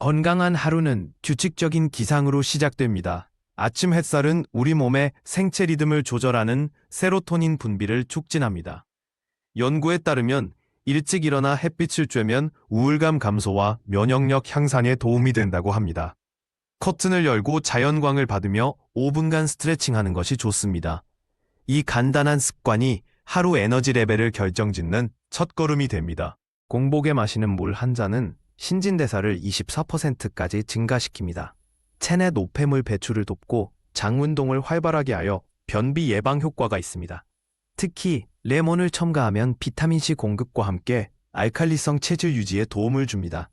건강한 하루는 규칙적인 기상으로 시작됩니다. 아침 햇살은 우리 몸의 생체 리듬을 조절하는 세로토닌 분비를 촉진합니다. 연구에 따르면 일찍 일어나 햇빛을 쬐면 우울감 감소와 면역력 향상에 도움이 된다고 합니다. 커튼을 열고 자연광을 받으며 5분간 스트레칭하는 것이 좋습니다. 이 간단한 습관이 하루 에너지 레벨을 결정짓는 첫걸음이 됩니다. 공복에 마시는 물 한 잔은 신진대사를 24%까지 증가시킵니다. 체내 노폐물 배출을 돕고 장운동을 활발하게 하여 변비 예방 효과가 있습니다. 특히 레몬을 첨가하면 비타민C 공급과 함께 알칼리성 체질 유지에 도움을 줍니다.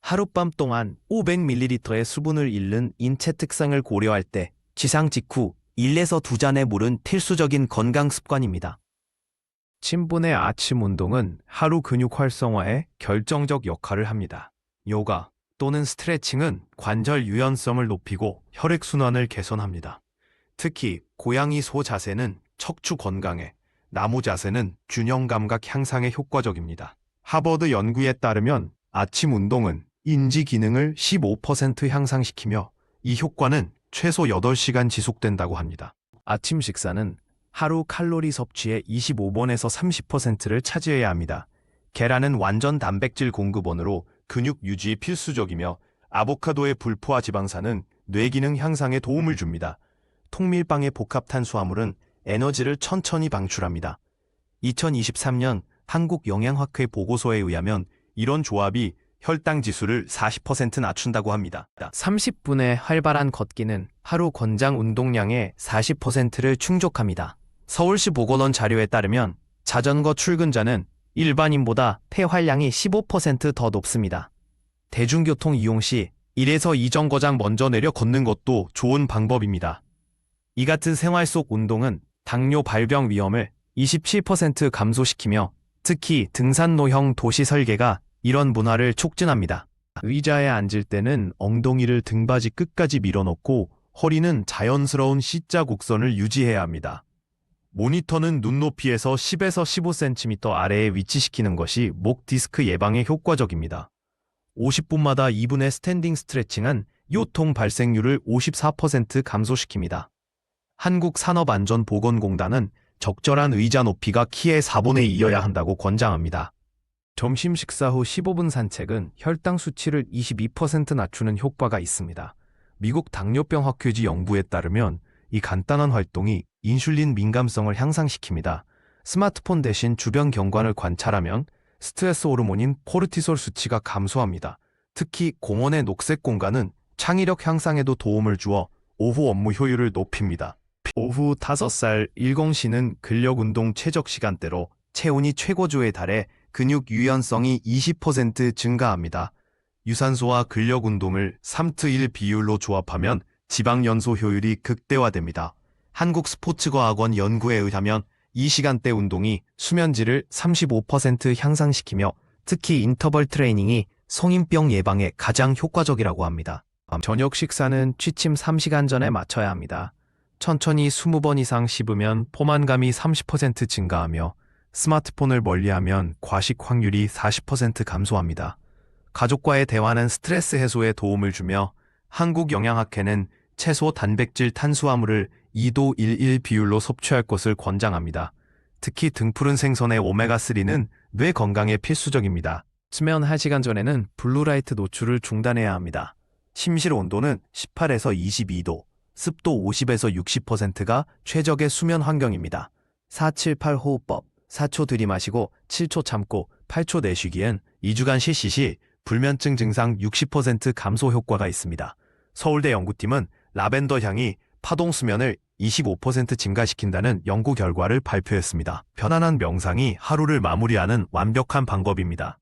하룻밤 동안 500ml의 수분을 잃는 인체 특성을 고려할 때 지상 직후 1에서 2잔의 물은 필수적인 건강 습관입니다. 친분의 아침 운동은 하루 근육 활성화에 결정적 역할을 합니다. 요가 또는 스트레칭은 관절 유연성을 높이고 혈액순환을 개선합니다. 특히 고양이 소 자세는 척추 건강에, 나무 자세는 균형 감각 향상에 효과적입니다. 하버드 연구에 따르면 아침 운동은 인지 기능을 15% 향상시키며 이 효과는 최소 8시간 지속된다고 합니다. 아침 식사는 하루 칼로리 섭취의 25번에서 30%를 차지해야 합니다. 계란은 완전 단백질 공급원으로 근육 유지에 필수적이며 아보카도의 불포화 지방산은 뇌 기능 향상에 도움을 줍니다. 통밀빵의 복합 탄수화물은 에너지를 천천히 방출합니다. 2023년 한국영양학회 보고서에 의하면 이런 조합이 혈당 지수를 40% 낮춘다고 합니다. 30분의 활발한 걷기는 하루 권장 운동량의 40%를 충족합니다. 서울시 보건원 자료에 따르면 자전거 출근자는 일반인보다 폐활량이 15%더 높습니다. 대중교통 이용 시 1에서 2정거장 먼저 내려 걷는 것도 좋은 방법입니다. 이 같은 생활 속 운동은 당뇨 발병 위험을 27% 감소시키며 특히 등산로형 도시 설계가 이런 문화를 촉진합니다. 의자에 앉을 때는 엉덩이를 등받이 끝까지 밀어넣고 허리는 자연스러운 C자 곡선을 유지해야 합니다. 모니터는 눈높이에서 10에서 15cm 아래에 위치시키는 것이 목 디스크 예방에 효과적입니다. 50분마다 2분의 스탠딩 스트레칭은 요통 발생률을 54% 감소시킵니다. 한국산업안전보건공단은 적절한 의자 높이가 키의 4분의 2여야 한다고 권장합니다. 점심 식사 후 15분 산책은 혈당 수치를 22% 낮추는 효과가 있습니다. 미국 당뇨병 학회지 연구에 따르면 이 간단한 활동이 인슐린 민감성을 향상시킵니다. 스마트폰 대신 주변 경관을 관찰하면 스트레스 호르몬인 코르티솔 수치가 감소합니다. 특히 공원의 녹색 공간은 창의력 향상에도 도움을 주어 오후 업무 효율을 높입니다. 오후 5살 10시는 근력 운동 최적 시간대로 체온이 최고조에 달해 근육 유연성이 20% 증가합니다. 유산소와 근력 운동을 3트 1 비율로 조합하면 지방 연소 효율이 극대화됩니다. 한국 스포츠과학원 연구에 의하면 이 시간대 운동이 수면질을 35% 향상시키며 특히 인터벌 트레이닝이 성인병 예방에 가장 효과적이라고 합니다. 저녁 식사는 취침 3시간 전에 마쳐야 합니다. 천천히 20번 이상 씹으면 포만감이 30% 증가하며 스마트폰을 멀리하면 과식 확률이 40% 감소합니다. 가족과의 대화는 스트레스 해소에 도움을 주며 한국영양학회는 채소 단백질 탄수화물을 2도 11 비율로 섭취할 것을 권장합니다. 특히 등푸른 생선의 오메가3는 뇌 건강에 필수적입니다. 수면 1시간 전에는 블루라이트 노출을 중단해야 합니다. 심실 온도는 18에서 22도, 습도 50에서 60%가 최적의 수면 환경입니다. 478 호흡법 4초 들이마시고 7초 참고 8초 내쉬기엔 2주간 실시 시 불면증 증상 60% 감소 효과가 있습니다. 서울대 연구팀은 라벤더 향이 파동 수면을 25% 증가시킨다는 연구 결과를 발표했습니다. 편안한 명상이 하루를 마무리하는 완벽한 방법입니다.